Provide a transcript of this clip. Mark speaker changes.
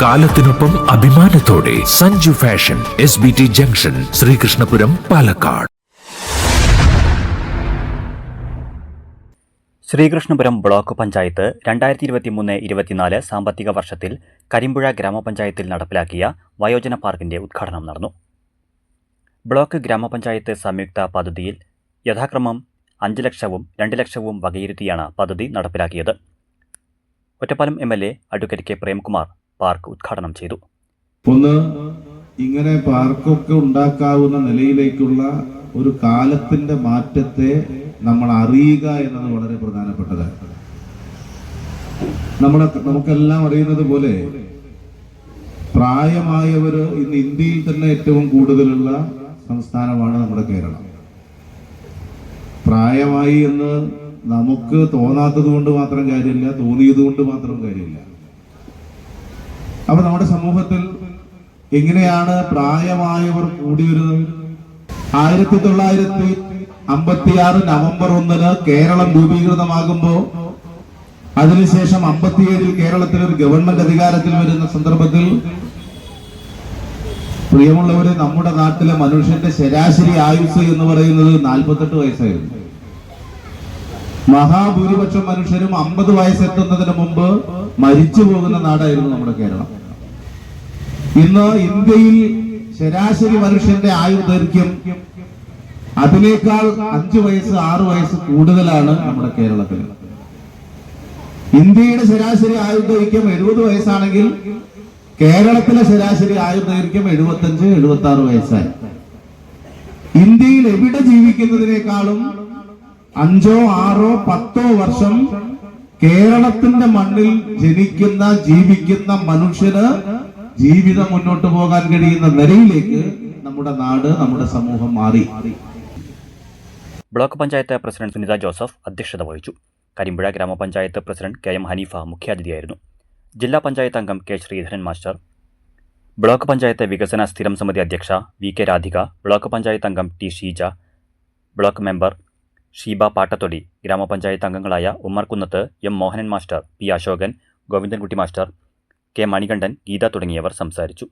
Speaker 1: കാലത്തിനൊപ്പം അഭിമാനത്തോടെ Sanju fashion S B T junction Sreekrishnapuram Palakkad.
Speaker 2: Sreekrishnapuram block panchayat രണ്ടായിരത്തി ഇരുപത്തിമൂന്ന് ഇരുപത്തിനാല് സാമ്പത്തിക വർഷത്തിൽ കരിമ്പുഴ ഗ്രാമപഞ്ചായത്തിൽ നടപ്പിലാക്കിയ വയോജന പാർക്കിന്റെ ഉദ്ഘാടനം നടന്നു. ബ്ലോക്ക് ഗ്രാമപഞ്ചായത്ത് സംയുക്ത പദ്ധതിയിൽ യഥാക്രമം അഞ്ച് ലക്ഷവും രണ്ട് ലക്ഷവും വകയിരുത്തിയാണ് പദ്ധതി നടപ്പിലാക്കിയത്. Ottapalam M L A advocate K Premkumar park ഉദ്ഘാടനം ചെയ്തു.
Speaker 3: ഒന്ന് ഇങ്ങനെ പാർക്കൊക്കെ ഉണ്ടാക്കാവുന്ന നിലയിലേക്കുള്ള ഒരു കാലത്തിന്റെ മാറ്റത്തെ നമ്മൾ അറിയുക എന്നത് വളരെ പ്രധാനപ്പെട്ടതാണ്. നമ്മുടെ നമുക്കെല്ലാം അറിയുന്നത് പോലെ പ്രായമായവർ ഇന്ന് ഇന്ത്യയിൽ തന്നെ ഏറ്റവും കൂടുതലുള്ള സംസ്ഥാനമാണ് നമ്മുടെ കേരളം. പ്രായമായി എന്ന് നമുക്ക് തോന്നാത്തത് കൊണ്ട് മാത്രം കാര്യമില്ല തോന്നിയത് കൊണ്ട് മാത്രം കാര്യമില്ല. അപ്പൊ നമ്മുടെ സമൂഹത്തിൽ എങ്ങനെയാണ് പ്രായമായവർ കൂടി വരുന്നത് ആയിരത്തി തൊള്ളായിരത്തി അമ്പത്തിയാറ് നവംബർ ഒന്നിന് കേരളം രൂപീകൃതമാകുമ്പോ അതിനുശേഷം അമ്പത്തിയേഴിൽ കേരളത്തിൽ ഒരു ഗവൺമെന്റ് അധികാരത്തിൽ വരുന്ന സന്ദർഭത്തിൽ പ്രിയമുള്ളവരെ നമ്മുടെ നാട്ടിലെ മനുഷ്യന്റെ ശരാശരി ആയുസ് എന്ന് പറയുന്നത് നാൽപ്പത്തെട്ട് വയസ്സായിരുന്നു. മഹാഭൂരിപക്ഷം മനുഷ്യരും അമ്പത് വയസ്സെത്തുന്നതിന് മുമ്പ് മരിച്ചു പോകുന്ന നാടായിരുന്നു നമ്മുടെ കേരളം. ഇന്ന് ഇന്ത്യയിൽ ശരാശരി മനുഷ്യന്റെ ആയുർദൈർഘ്യം അതിനേക്കാൾ അഞ്ചു വയസ്സ് ആറു വയസ്സ് കൂടുതലാണ് നമ്മുടെ കേരളത്തിൽ. ഇന്ത്യയുടെ ശരാശരി ആയുർദൈർഘ്യം എഴുപത് വയസ്സാണെങ്കിൽ കേരളത്തിലെ ശരാശരി ആയുർദൈർഘ്യം എഴുപത്തഞ്ച് എഴുപത്തി ആറ് വയസ്സായി. ഇന്ത്യയിൽ എവിടെ ജീവിക്കുന്നതിനേക്കാളും അഞ്ചോ ആറോ പത്തോ വർഷം കേരളത്തിന്റെ മണ്ണിൽ ജനിക്കുന്ന ജീവിക്കുന്ന മനുഷ്യന് ജീവിതം മുന്നോട്ട് പോകാൻ കഴിയുന്ന നിലയിലേക്ക് നമ്മുടെ നാട് നമ്മുടെ സമൂഹം മാറി.
Speaker 2: ബ്ലോക്ക് പഞ്ചായത്ത് പ്രസിഡന്റ് സുനിത ജോസഫ് അധ്യക്ഷത വഹിച്ചു. കരിമ്പുഴ ഗ്രാമപഞ്ചായത്ത് പ്രസിഡന്റ് കെ എം ഹനീഫ മുഖ്യാതിഥിയായിരുന്നു. ജില്ലാ പഞ്ചായത്ത് അംഗം K Sreedharan master. Block panchayat വികസന സ്ഥിരം സമിതി അധ്യക്ഷ V K Radhika. Block panchayat അംഗം T Sheeja. Block member Sheeba Pattathodi. ഗ്രാമപഞ്ചായത്ത് അംഗങ്ങളായ Ummarkunnath M Mohanan master P Ashokan Govindankutty master K Manikandan Geetha തുടങ്ങിയവർ സംസാരിച്ചു.